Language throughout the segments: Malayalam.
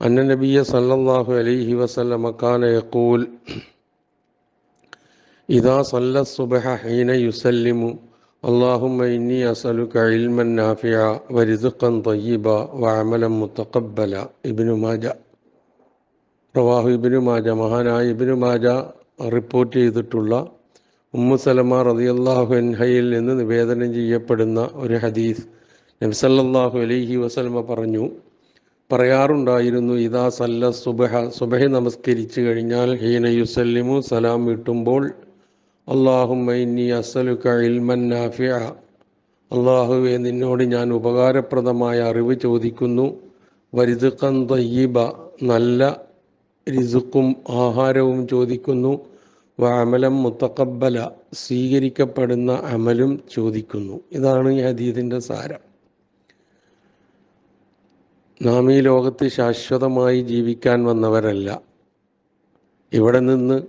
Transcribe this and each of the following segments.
അന്ന നബിയ സല്ലല്ലാഹു അലൈഹി വസല്ലമ കാന യഖൂൽ ഇദാ സല്ല സുബ്ഹ ഹീന യുസല്ലിമു اللهم إني أسألك علما نافعا ورزقا طيبا وعملا متقبلا ابن ماجه പ്രവാഹു ഇബിനു മാജ മഹാനായ ഇബിനു മാജ റിപ്പോർട്ട് ചെയ്തിട്ടുള്ള ഉമ്മു സലമ റളിയല്ലാഹു അൻഹയിൽ നിന്ന് നിവേദനം ചെയ്യപ്പെടുന്ന ഒരു ഹദീസ് നബ്സല്ലാഹു അലൈഹി വസലമ പറഞ്ഞു പറയാറുണ്ടായിരുന്നു ഇതാ സല്ല സുബഹ സുബഹ നമസ്കരിച്ചു കഴിഞ്ഞാൽ ഹീന യുസല്ലിമു സലാം വിട്ടുമ്പോൾ അള്ളാഹുമ്മ അസലുക ഇൽമൻ നാഫിയ അള്ളാഹുവെ നിന്നോട് ഞാൻ ഉപകാരപ്രദമായ അറിവ് ചോദിക്കുന്നു. വരുതുക്കൻ തയ്യബ നല്ല രിസുക്കും ആഹാരവും ചോദിക്കുന്നു. അമലം മുത്തക്കബല സ്വീകരിക്കപ്പെടുന്ന അമലും ചോദിക്കുന്നു. ഇതാണ് ഈ ഹദീദിന്റെ സാരം. നാം ഈ ലോകത്ത് ശാശ്വതമായി ജീവിക്കാൻ വന്നവരല്ല. ഇവിടെ നിന്ന്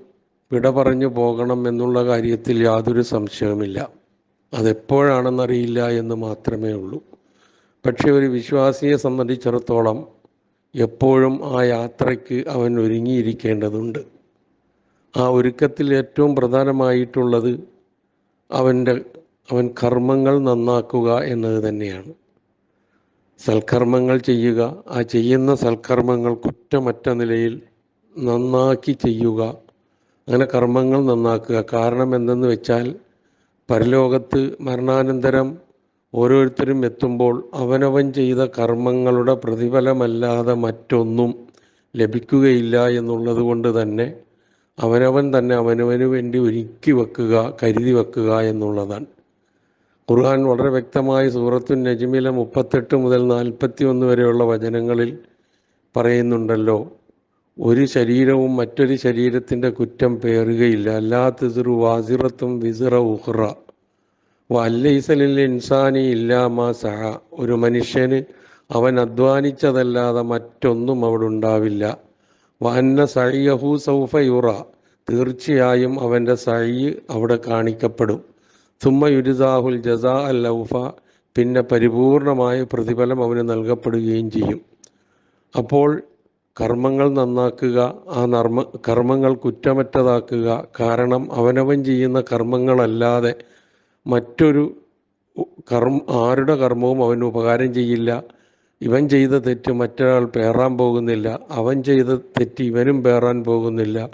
വിട പറഞ്ഞു പോകണം എന്നുള്ള കാര്യത്തിൽ യാതൊരു സംശയവുമില്ല. അതെപ്പോഴാണെന്നറിയില്ല എന്ന് മാത്രമേ ഉള്ളൂ. പക്ഷെ ഒരു വിശ്വാസിയെ സംബന്ധിച്ചിടത്തോളം എപ്പോഴും ആ യാത്രയ്ക്ക് അവൻ ഒരുങ്ങിയിരിക്കേണ്ടതുണ്ട്. ആ ഒരുക്കത്തിൽ ഏറ്റവും പ്രധാനമായിട്ടുള്ളത് അവന്റെ അവൻ കർമ്മങ്ങൾ നന്നാക്കുക എന്നത് തന്നെയാണ്. സൽക്കർമ്മങ്ങൾ ചെയ്യുക. ആ ചെയ്യുന്ന സൽക്കർമ്മങ്ങൾ കുറ്റമറ്റ നിലയിൽ നന്നാക്കി ചെയ്യുക. അങ്ങനെ കർമ്മങ്ങൾ നന്നാക്കുക. കാരണം എന്തെന്ന് വെച്ചാൽ പരലോകത്ത് മരണാനന്തരം ഓരോരുത്തരും എത്തുമ്പോൾ അവനവൻ ചെയ്ത കർമ്മങ്ങളുടെ പ്രതിഫലമല്ലാതെ മറ്റൊന്നും ലഭിക്കുകയില്ല എന്നുള്ളത് കൊണ്ട് തന്നെ അവനവൻ തന്നെ അവനവന് വേണ്ടി ഒരുക്കി വെക്കുക കരുതി വെക്കുക എന്നുള്ളതാണ്. ഖുർആൻ വളരെ വ്യക്തമായി സൂറത്തു നജ്മിലെ മുപ്പത്തെട്ട് മുതൽ നാൽപ്പത്തി ഒന്ന് വരെയുള്ള വചനങ്ങളിൽ പറയുന്നുണ്ടല്ലോ ഒരു ശരീരവും മറ്റൊരു ശരീരത്തിന്റെ കുറ്റം പേറുകയില്ല. അല്ലാത്തിസിറു വാസിറത്തും വിസിറ ഉഹ്റ വല്ലൈസലിൽ ഇൻസാനി ഇല്ലാമാ സഹ ഒരു മനുഷ്യന് അവൻ അധ്വാനിച്ചതല്ലാതെ മറ്റൊന്നും അവിടെ ഉണ്ടാവില്ല. വന്ന സഴിയഹു സൗഫ യുറ. തീർച്ചയായും അവന്റെ സഴി അവിടെ കാണിക്കപ്പെടും. സുമ്മ യുരിസാഹുൽ ജസാ അൽ ലൗഫ പിന്നെ പരിപൂർണമായ പ്രതിഫലം അവന് നൽകപ്പെടുകയും ചെയ്യും. അപ്പോൾ കർമ്മങ്ങൾ നന്നാക്കുക ആ നർമ്മ കർമ്മങ്ങൾ കുറ്റമറ്റതാക്കുക കാരണം അവനവൻ ചെയ്യുന്ന കർമ്മങ്ങളല്ലാതെ മറ്റൊരു കർമ്മ ആരുടെ കർമ്മവും അവന് ഉപകാരം ചെയ്യില്ല. ഇവൻ ചെയ്ത തെറ്റ് മറ്റൊരാൾ പേറാൻ പോകുന്നില്ല. അവൻ ചെയ്ത തെറ്റ് ഇവനും പേറാൻ പോകുന്നില്ല.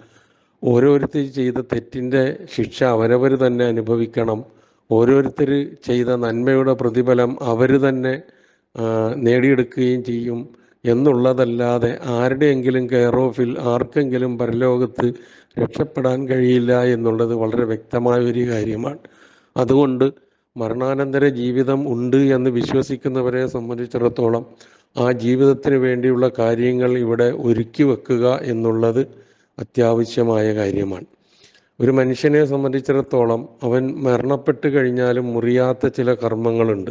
ഓരോരുത്തർ ചെയ്ത തെറ്റിന്റെ ശിക്ഷ അവരവർ തന്നെ അനുഭവിക്കണം. ഓരോരുത്തർ ചെയ്ത നന്മയുടെ പ്രതിഫലം അവർ തന്നെ നേടിയെടുക്കുകയും ചെയ്യും എന്നുള്ളതല്ലാതെ ആരുടെയെങ്കിലും കെയർ ഓഫിൽ ആർക്കെങ്കിലും പരലോകത്ത് രക്ഷപ്പെടാൻ കഴിയില്ല എന്നുള്ളത് വളരെ വ്യക്തമായ ഒരു കാര്യമാണ്. അതുകൊണ്ട് മരണാനന്തര ജീവിതം ഉണ്ട് എന്ന് വിശ്വസിക്കുന്നവരെ സംബന്ധിച്ചിടത്തോളം ആ ജീവിതത്തിന് വേണ്ടിയുള്ള കാര്യങ്ങൾ ഇവിടെ ഒരുക്കി വെക്കുക എന്നുള്ളത് അത്യാവശ്യമായ കാര്യമാണ്. ഒരു മനുഷ്യനെ സംബന്ധിച്ചിടത്തോളം അവൻ മരണപ്പെട്ട് കഴിഞ്ഞാലും മുറിയാത്ത ചില കർമ്മങ്ങളുണ്ട്.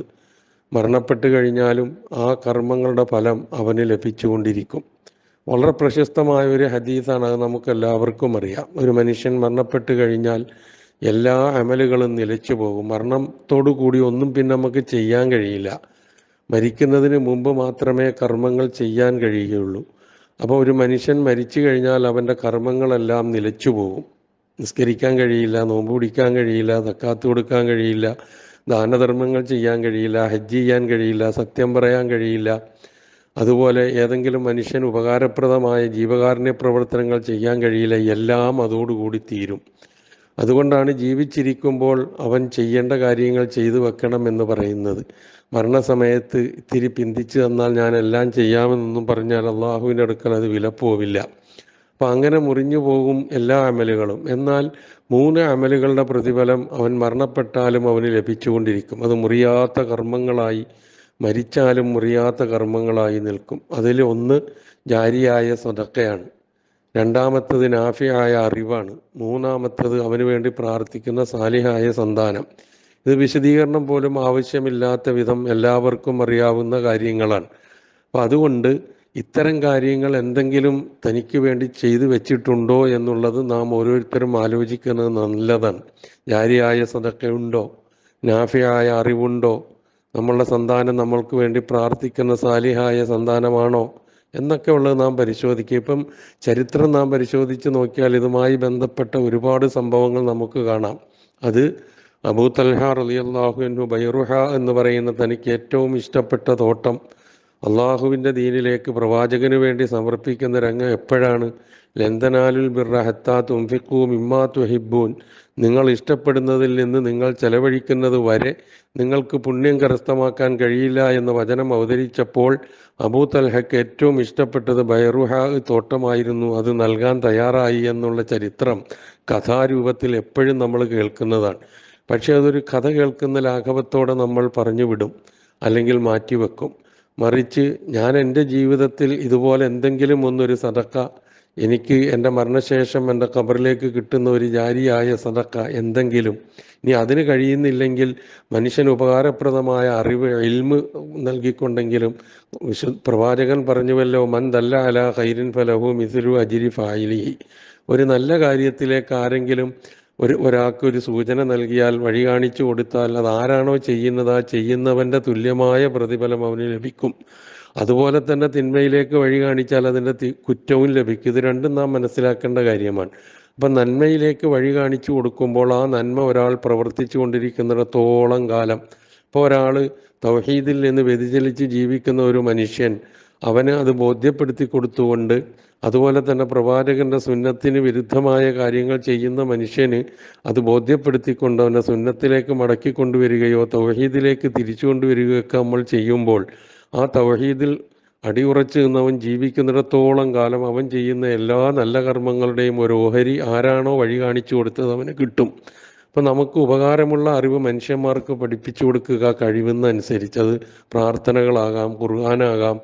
മരണപ്പെട്ട് കഴിഞ്ഞാലും ആ കർമ്മങ്ങളുടെ ഫലം അവന് ലഭിച്ചുകൊണ്ടിരിക്കും. വളരെ പ്രശസ്തമായ ഒരു ഹദീസാണ് അത് നമുക്ക് എല്ലാവർക്കും അറിയാം. ഒരു മനുഷ്യൻ മരണപ്പെട്ട് കഴിഞ്ഞാൽ എല്ലാ അമലുകളും നിലച്ചു പോകും. മരണത്തോടു കൂടി ഒന്നും പിന്നെ നമുക്ക് ചെയ്യാൻ കഴിയില്ല. മരിക്കുന്നതിന് മുമ്പ് മാത്രമേ കർമ്മങ്ങൾ ചെയ്യാൻ കഴിയുകയുള്ളൂ. അപ്പോൾ ഒരു മനുഷ്യൻ മരിച്ചു കഴിഞ്ഞാൽ അവന്റെ കർമ്മങ്ങളെല്ലാം നിലച്ചു പോകും. നിസ്കരിക്കാൻ കഴിയില്ല നോമ്പ് പിടിക്കാൻ കഴിയില്ല തക്കാത്ത് കൊടുക്കാൻ കഴിയില്ല ദാനധർമ്മങ്ങൾ ചെയ്യാൻ കഴിയില്ല ഹജ്ജ് ചെയ്യാൻ കഴിയില്ല സത്യം പറയാൻ കഴിയില്ല. അതുപോലെ ഏതെങ്കിലും മനുഷ്യൻ ഉപകാരപ്രദമായ ജീവകാരുണ്യ പ്രവർത്തനങ്ങൾ ചെയ്യാൻ കഴിയില്ല എല്ലാം അതോടുകൂടി തീരും. അതുകൊണ്ടാണ് ജീവിച്ചിരിക്കുമ്പോൾ അവൻ ചെയ്യേണ്ട കാര്യങ്ങൾ ചെയ്തു വെക്കണം എന്ന് പറയുന്നത്. മരണസമയത്ത് ഇത്തിരി പിന്തിച്ചു തന്നാൽ ഞാൻ എല്ലാം ചെയ്യാമെന്നൊന്നും പറഞ്ഞാൽ അള്ളാഹുവിന്റെ അടുക്കൽ അത് വിലപ്പോവില്ല. അപ്പം അങ്ങനെ മുറിഞ്ഞു പോകും എല്ലാ അമലുകളും. എന്നാൽ മൂന്ന് അമലുകളുടെ പ്രതിഫലം അവൻ മരണപ്പെട്ടാലും അവന് ലഭിച്ചുകൊണ്ടിരിക്കും. അത് മുറിയാത്ത കർമ്മങ്ങളായി മരിച്ചാലും മുറിയാത്ത കർമ്മങ്ങളായി നിൽക്കും. അതിൽ ഒന്ന് ജാരിയായ സ്വതക്കയാണ്. രണ്ടാമത്തത് നാഫിയായ അറിവാണ്. മൂന്നാമത്തത് അവന് വേണ്ടി പ്രാർത്ഥിക്കുന്ന സാലിഹായ സന്താനം. ഇത് വിശദീകരണം പോലും ആവശ്യമില്ലാത്ത വിധം എല്ലാവർക്കും അറിയാവുന്ന കാര്യങ്ങളാണ്. അപ്പം അതുകൊണ്ട് ഇത്തരം കാര്യങ്ങൾ എന്തെങ്കിലും തനിക്ക് വേണ്ടി ചെയ്തു വെച്ചിട്ടുണ്ടോ എന്നുള്ളത് നാം ഓരോരുത്തരും ആലോചിക്കുന്നത് നല്ലതാണ്. ജാരിയായ സതക്കയുണ്ടോ നാഫിയായ അറിവുണ്ടോ? നമ്മളുടെ സന്താനം നമ്മൾക്ക് വേണ്ടി പ്രാർത്ഥിക്കുന്ന സാലിഹായ സന്താനമാണോ? എന്നൊക്കെ ഉള്ളത് നാം പരിശോധിക്കുക ഇപ്പം ചരിത്രം നാം പരിശോധിച്ച് നോക്കിയാൽ ഇതുമായി ബന്ധപ്പെട്ട ഒരുപാട് സംഭവങ്ങൾ നമുക്ക് കാണാം. അത് അബൂ തൽഹ അൻഹു ബൈറുഹ എന്ന് പറയുന്ന തനിക്ക് ഏറ്റവും ഇഷ്ടപ്പെട്ട തോട്ടം അള്ളാഹുവിന്റെ ദീനിലേക്ക് പ്രവാചകന് വേണ്ടി സമർപ്പിക്കുന്ന രംഗം എപ്പോഴാണ്? ലന്തനാലുൽ ബിർറ ഹത്താ തുംഫിക്കൂ മിമ്മാ തുഹിബൂൻ നിങ്ങൾ ഇഷ്ടപ്പെടുന്നതിൽ നിന്ന് നിങ്ങൾ ചെലവഴിക്കുന്നത് വരെ നിങ്ങൾക്ക് പുണ്യം കരസ്ഥമാക്കാൻ കഴിയില്ല എന്ന വചനം അവതരിച്ചപ്പോൾ അബൂ തൽഹക്ക് ഏറ്റവും ഇഷ്ടപ്പെട്ടത് ബൈറുഹ തോട്ടമായിരുന്നു. അത് നൽകാൻ തയ്യാറായി എന്നുള്ള ചരിത്രം കഥാരൂപത്തിൽ എപ്പോഴും നമ്മൾ കേൾക്കുന്നതാണ്. പക്ഷേ അതൊരു കഥ കേൾക്കുന്ന ലാഘവത്തോടെ നമ്മൾ പറഞ്ഞു വിടും അല്ലെങ്കിൽ മാറ്റിവെക്കും. മറിച്ച് ഞാൻ എന്റെ ജീവിതത്തിൽ ഇതുപോലെ എന്തെങ്കിലും ഒന്നൊരു സദക്ക എനിക്ക് എന്റെ മരണശേഷം എന്റെ ഖബറിലേക്ക് കിട്ടുന്ന ഒരു ജാരിയായ സദക്ക എന്തെങ്കിലും ഇനി അതിന് കഴിയുന്നില്ലെങ്കിൽ മനുഷ്യൻ ഉപകാരപ്രദമായ അറിവ് ഇൽമ് നൽകിക്കൊണ്ടെങ്കിലും വിശു പ്രവാചകൻ പറഞ്ഞുവല്ലോ മൻ ദല്ല അല ഹൈരിൻ ഫലഹു മിസുരു അജിരി ഫായിലി ഒരു നല്ല കാര്യത്തിലേക്ക് ആരെങ്കിലും ഒരു ഒരാൾക്ക് ഒരു സൂചന നൽകിയാൽ വഴി കാണിച്ചു കൊടുത്താൽ അത് ആരാണോ ചെയ്യുന്നത്? ആ ചെയ്യുന്നവന്റെ തുല്യമായ പ്രതിഫലം അവന് ലഭിക്കും. അതുപോലെ തന്നെ തിന്മയിലേക്ക് വഴി കാണിച്ചാൽ അതിന്റെ കുറ്റവും ലഭിക്കും. ഇത് രണ്ടും നാം മനസ്സിലാക്കേണ്ട കാര്യമാണ്. അപ്പം നന്മയിലേക്ക് വഴി കാണിച്ചു കൊടുക്കുമ്പോൾ ആ നന്മ ഒരാൾ പ്രവർത്തിച്ചു കൊണ്ടിരിക്കുന്നിടത്തോളം കാലം. ഇപ്പോൾ ഒരാൾ തൗഹീദിൽ നിന്ന് വ്യതിചലിച്ച് ജീവിക്കുന്ന ഒരു മനുഷ്യൻ അവന് അത് ബോധ്യപ്പെടുത്തി കൊടുത്തുകൊണ്ട് അതുപോലെ തന്നെ പ്രവാചകന്റെ സുന്നത്തിന് വിരുദ്ധമായ കാര്യങ്ങൾ ചെയ്യുന്ന മനുഷ്യന് അത് ബോധ്യപ്പെടുത്തിക്കൊണ്ട് അവനെ സുന്നത്തിലേക്ക് മടക്കി കൊണ്ടുവരികയോ തൗഹീദിലേക്ക് തിരിച്ചു കൊണ്ടുവരികയൊക്കെ നമ്മൾ ചെയ്യുമ്പോൾ ആ തൗഹീദിൽ അടിയുറച്ചു നിന്നവൻ ജീവിക്കുന്നിടത്തോളം കാലം അവൻ ചെയ്യുന്ന എല്ലാ നല്ല കർമ്മങ്ങളുടെയും ഒരു ഓഹരി ആരാണോ വഴി കാണിച്ചു കൊടുത്തത് അവന് കിട്ടും. അപ്പം നമുക്ക് ഉപകാരമുള്ള അറിവ് മനുഷ്യന്മാർക്ക് പഠിപ്പിച്ചു കൊടുക്കുക കഴിവുന്നതനുസരിച്ച് അത് പ്രാർത്ഥനകളാകാം ഖുർആനാകാം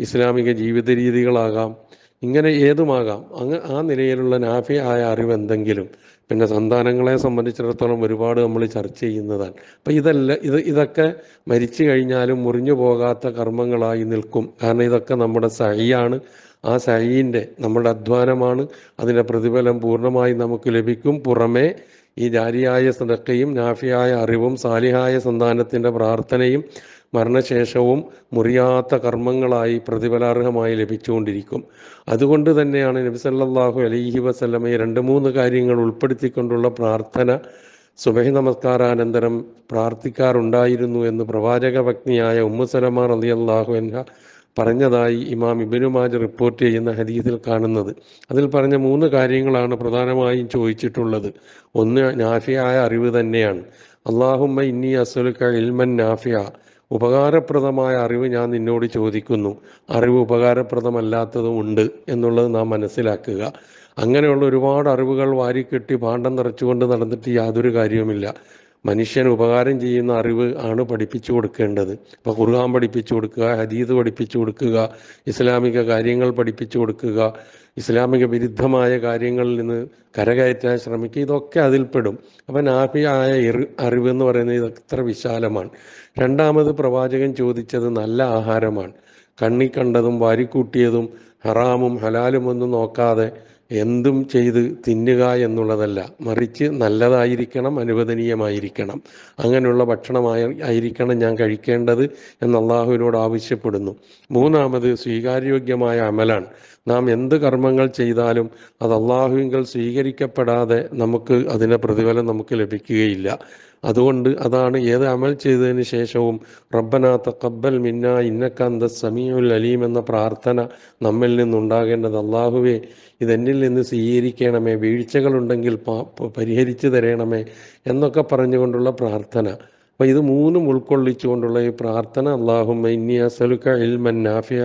ഇസ്ലാമിക ജീവിത രീതികളാകാം ഇങ്ങനെ ഏതുമാകാം അങ്ങ് ആ നിലയിലുള്ള നാഫിയായ അറിവ് എന്തെങ്കിലും. പിന്നെ സന്താനങ്ങളെ സംബന്ധിച്ചിടത്തോളം ഒരുപാട് നമ്മൾ ചർച്ച ചെയ്യുന്നതാണ്. അപ്പം ഇതല്ല ഇത് ഇതൊക്കെ മരിച്ചു കഴിഞ്ഞാലും മുറിഞ്ഞു പോകാത്ത കർമ്മങ്ങളായി നിൽക്കും. കാരണം ഇതൊക്കെ നമ്മുടെ സഹിയാണ്. ആ സഹിന്റെ നമ്മുടെ അധ്വാനമാണ്. അതിന്റെ പ്രതിഫലം പൂർണമായി നമുക്ക് ലഭിക്കും. പുറമേ ഈ ജാരിയായ സദക്കയും നാഫിയായ അറിവും സാലിഹായ സന്താനത്തിന്റെ പ്രാർത്ഥനയും മരണശേഷവും മുറിയാത്ത കർമ്മങ്ങളായി പ്രതിഫലാർഹമായി ലഭിച്ചുകൊണ്ടിരിക്കും. അതുകൊണ്ട് തന്നെയാണ് നബി സല്ലല്ലാഹു അലൈഹി വസല്ലമയെ രണ്ട് മൂന്ന് കാര്യങ്ങൾ ഉൾപ്പെടുത്തിക്കൊണ്ടുള്ള പ്രാർത്ഥന സുബഹി നമസ്കാരാനന്തരം പ്രാർത്ഥിക്കാറുണ്ടായിരുന്നു എന്ന് പ്രവാചക പത്നിയായ ഉമ്മു അലി അള്ളാഹു എന്ന പറഞ്ഞതായി ഇമാം ഇബിനുമാജ് റിപ്പോർട്ട് ചെയ്യുന്ന ഹദീസിൽ കാണുന്നത്. അതിൽ പറഞ്ഞ മൂന്ന് കാര്യങ്ങളാണ് പ്രധാനമായും ചോദിച്ചിട്ടുള്ളത്. ഒന്ന് നാഫിയായ അറിവ് തന്നെയാണ്. അള്ളാഹുമ്മ ഇന്നി അസുലുക്ക ഇൽമൻ നാഫിയ. ഉപകാരപ്രദമായ അറിവ് ഞാൻ നിന്നോട് ചോദിക്കുന്നു. അറിവ് ഉപകാരപ്രദമല്ലാത്തതും ഉണ്ട് എന്നുള്ളത് നാം മനസ്സിലാക്കുക. അങ്ങനെയുള്ള ഒരുപാട് അറിവുകൾ വാരിക്കെട്ടി ഭാണ്ഡം നിറച്ചുകൊണ്ട് നടന്നിട്ട് യാതൊരു കാര്യവുമില്ല. മനുഷ്യന് ഉപകാരം ചെയ്യുന്ന അറിവ് ആണ് പഠിപ്പിച്ചു കൊടുക്കേണ്ടത്. ഇപ്പോൾ ഖുർആൻ പഠിപ്പിച്ചു കൊടുക്കുക ഹദീദ് പഠിപ്പിച്ചു കൊടുക്കുക ഇസ്ലാമിക കാര്യങ്ങൾ പഠിപ്പിച്ചു കൊടുക്കുക ഇസ്ലാമിക വിരുദ്ധമായ കാര്യങ്ങളിൽ നിന്ന് കരകയറ്റാൻ ശ്രമിക്കുക ഇതൊക്കെ അതിൽപ്പെടും അപ്പം നാഫിയായ അറിവ് എന്ന് പറയുന്നത് ഇത് എത്ര വിശാലമാണ്. രണ്ടാമത് പ്രവാചകൻ ചോദിച്ചത് നല്ല ആഹാരമാണ്. കണ്ണി കണ്ടതും വാരിക്കൂട്ടിയതും ഹറാമും ഹലാലും ഒന്നും നോക്കാതെ എന്തും ചെയ്ത് തിന്നുക എന്നുള്ളതല്ല. മറിച്ച് നല്ലതായിരിക്കണം അനുവദനീയമായിരിക്കണം. അങ്ങനെയുള്ള ഭക്ഷണമായി ആയിരിക്കണം ഞാൻ കഴിക്കേണ്ടത് എന്ന് അള്ളാഹുവിനോട് ആവശ്യപ്പെടുന്നു. മൂന്നാമത് സ്വീകാര്യോഗ്യമായ അമലാണ്. നാം എന്ത് കർമ്മങ്ങൾ ചെയ്താലും അത് അള്ളാഹുവിങ്കൽ സ്വീകരിക്കപ്പെടാതെ നമുക്ക് അതിന്റെ പ്രതിഫലം നമുക്ക് ലഭിക്കുകയില്ല. അതുകൊണ്ട് അതാണ് ഏത് അമൽ ചെയ്തതിന് ശേഷവും റബ്ബന തഖബ്ബൽ മിന്ന ഇന്നക്കന്ത സമീഉൽ അലീം എന്ന പ്രാർത്ഥന നമ്മിൽ നിന്നുണ്ടാകേണ്ടത്. അള്ളാഹുവേ ഇതെന്നിൽ നിന്ന് സ്വീകരിക്കണമേ വീഴ്ചകളുണ്ടെങ്കിൽ പരിഹരിച്ചു തരണമേ എന്നൊക്കെ പറഞ്ഞുകൊണ്ടുള്ള പ്രാർത്ഥന. അപ്പോൾ ഇത് മൂന്നും ഉൾക്കൊള്ളിച്ചുകൊണ്ടുള്ള ഈ പ്രാർത്ഥന അള്ളാഹുമ്മ ഇന്നി അസലുക്ക ഇൽമൻ നാഫിയ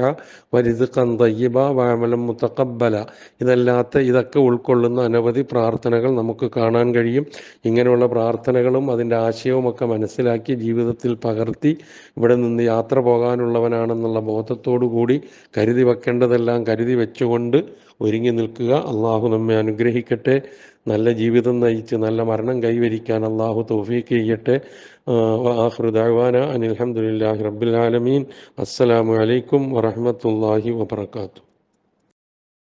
വരിസുഖൻ തയ്യബ വാമലം മുത്തക്കബല ഇതല്ലാത്ത ഇതൊക്കെ ഉൾക്കൊള്ളുന്ന അനവധി പ്രാർത്ഥനകൾ നമുക്ക് കാണാൻ കഴിയും. ഇങ്ങനെയുള്ള പ്രാർത്ഥനകളും അതിന്റെ ആശയവുമൊക്കെ മനസ്സിലാക്കി ജീവിതത്തിൽ പകർത്തി ഇവിടെ നിന്ന് യാത്ര പോകാനുള്ളവനാണെന്നുള്ള ബോധത്തോടു കൂടി കരുതി വെക്കേണ്ടതെല്ലാം കരുതി വെച്ചുകൊണ്ട് ഒരുങ്ങി നിൽക്കുക. അള്ളാഹു നമ്മെ അനുഗ്രഹിക്കട്ടെ. നല്ല ജീവിതം നയിച്ച് നല്ല മരണം കൈവരിക്കാൻ അള്ളാഹു തോഫീക്ക് ചെയ്യട്ടെ. ആഹ്റുദാന അനിൽഹമുല്ലാഹി റബ്ബുലാലമീൻ അസ്സലാമു അലൈക്കും വറഹമത്തല്ലാഹി വബർക്കാത്തു